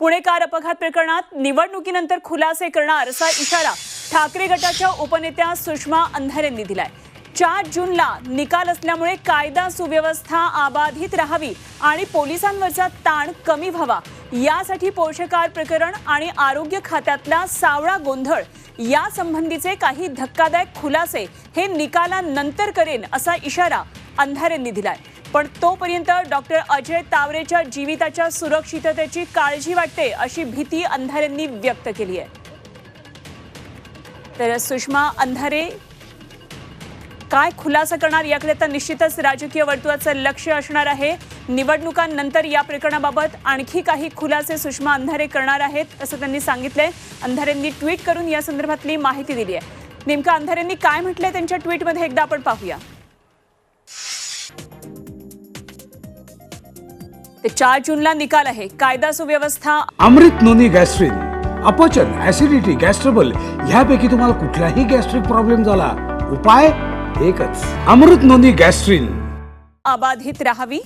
Pune car अपघात प्रकरणात निवडणुकीनंतर खुलासे करणार असा इशारा ठाकरे गटाच्या उपनेत्या सुषमा अंधारेंनी दिलाय. चार जूनला निकाल असल्यामुळे कायदा सुव्यवस्था अबाधित राहावी आणि पोलिसांवरचा ताण कमी व्हावा. यासाठी पोषकार प्रकरण आणि आरोग्य खात्यातला सावळा गोंधळ या संबंधीचे काही धक्कादायक खुलासे हे निकालानंतर करेन असा इशारा अंधारेंनी दिलाय. पण तोपर्यंत डॉक्टर अजय तावरेच्या जीविताच्या सुरक्षिततेची काळजी वाटते अशी भीती अंधारेंनी व्यक्त केली आहे. तर सुषमा अंधारे काय खुलासा करणार याकडे तर निश्चितच राजकीय वर्तुळाचं लक्ष असणार आहे. निवडणुकांनंतर या प्रकरणाबाबत आणखी काही खुलासे सुषमा अंधारे करणार आहेत असं त्यांनी सांगितलंय. अंधारेंनी ट्विट करून या संदर्भातली माहिती दिली आहे. नेमकं अंधारेंनी काय म्हटलंय त्यांच्या ट्विटमध्ये एकदा आपण पाहूया. ते चार जूनला निकाल आहे. कायदा सुव्यवस्था अमृत नोनी गॅस्ट्रिन अपचन ऍसिडिटी गॅस्ट्रबल ह्यापैकी तुम्हाला कुठलाही गॅस्ट्रिक प्रॉब्लेम झाला. उपाय एकच. अमृत नोनी गॅस्ट्रिन. अबाधित राहावी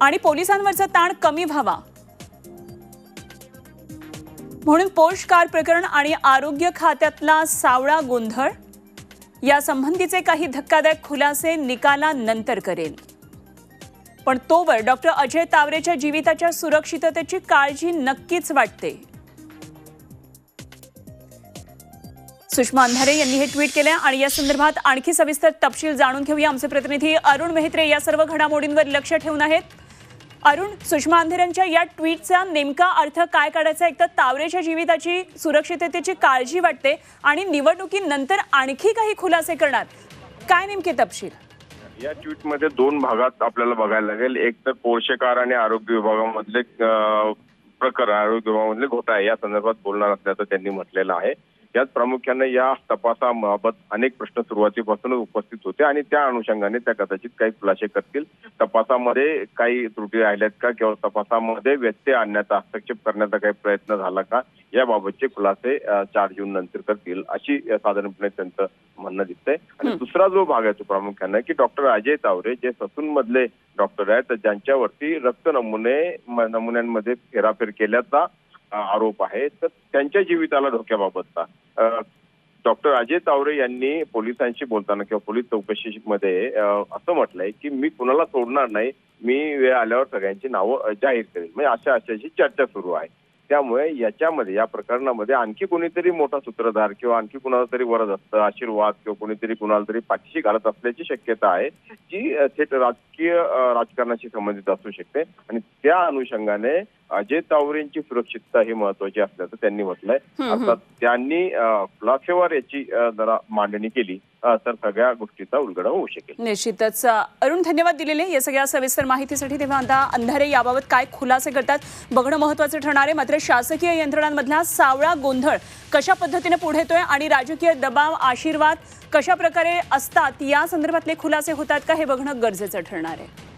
आणि पोलिसांवरचा ताण कमी व्हावा. म्हणून पोष कार प्रकरण आणि आरोग्य खात्यातला सावळा गोंधळ या संबंधीचे काही धक्कादायक खुलासे निकालानंतर करेन पण तोवर डॉक्टर अजय तावरेच्या जीविताच्या सुरक्षिततेची काळजी नक्कीच वाटते. सुषमा अंधारे यांनी हे ट्विट केले आणि या संदर्भात आणखी सविस्तर तपशील जाणून घेऊया. आमचे प्रतिनिधी अरुण मेहत्रे या सर्व घडामोडींवर लक्ष ठेवून आहेत. अरुण सुषमा अंधेऱ्यांच्या या ट्विटचा नेमका अर्थ काय काढायचा? एक तर तावरेच्या जीविताची सुरक्षिततेची काळजी वाटते आणि निवडणुकीनंतर आणखी काही खुलासे करणार. काय नेमके तपशील? या ट्विटमध्ये दोन भागात आपल्याला बघायला लागेल. एक तर पोषकार आणि आरोग्य विभागामधले प्रकार प्रकरण आरोग्य विभागामधले घोटाळे या संदर्भात बोलणार असल्याचं त्यांनी म्हटलेलं आहे. यात प्रामुख्याने या तपासाबाबत अनेक प्रश्न सुरुवातीपासूनच उपस्थित होते आणि त्या अनुषंगाने त्या कदाचित काही खुलासे करतील. तपासामध्ये काही त्रुटी राहिल्यात का? किंवा तपासामध्ये व्यत्यय आणण्याचा हस्तक्षेप करण्याचा काही प्रयत्न झाला का? याबाबतचे खुलासे चार जून नंतर करतील अशी साधारणपणे त्यांचं म्हणणं दिसतंय. आणि दुसरा जो भाग आहे तो प्रामुख्याने की डॉक्टर अजय तावरे जे ससून मधले डॉक्टर आहेत ज्यांच्यावरती रक्त नमुने नमुन्यांमध्ये फेराफेर केल्याचा आरोप आहे तर त्यांच्या जीविताला धोक्याबाबतचा डॉक्टर अजय तावरे यांनी पोलिसांशी बोलताना किंवा पोलीस चौकशीमध्ये असं म्हटलंय की मी कुणाला सोडणार नाही मी वेळ आल्यावर सगळ्यांची नावं जाहीर करेन. म्हणजे अशा अशाची चर्चा सुरू आहे. त्यामुळे याच्यामध्ये या प्रकरणामध्ये आणखी कोणीतरी मोठा सूत्रधार किंवा आणखी कुणाला तरी वरद असतं आशीर्वाद किंवा कोणीतरी कुणाला तरी पाठीशी घालत असल्याची शक्यता आहे जी थेट राजकीय राजकारणाशी संबंधित असू शकते. आणि त्या अनुषंगाने अजय तावरेंची सुरक्षितता ही महत्वाची असल्याचं त्यांनी म्हटलंय. अर्थात त्यांनी अ, खुलासेवर याची जरा मांडणी केली. तर सगळ्या गोष्टीचा उलगडा होऊ शकेल. निश्चितच. अरुण धन्यवाद दिलेले या सगळ्या सविस्तर माहितीसाठी. तेव्हा आता अंधारे याबाबत काय खुलासे करतात बघणं महत्वाचं ठरणार आहे. मात्र शासकीय यंत्रणांमधला सावळा गोंधळ कशा पद्धतीने पुढे येतोय आणि राजकीय दबाव आशीर्वाद कशा प्रकारे असतात या संदर्भातले खुलासे होतात का हे बघणं गरजेचं ठरणार आहे.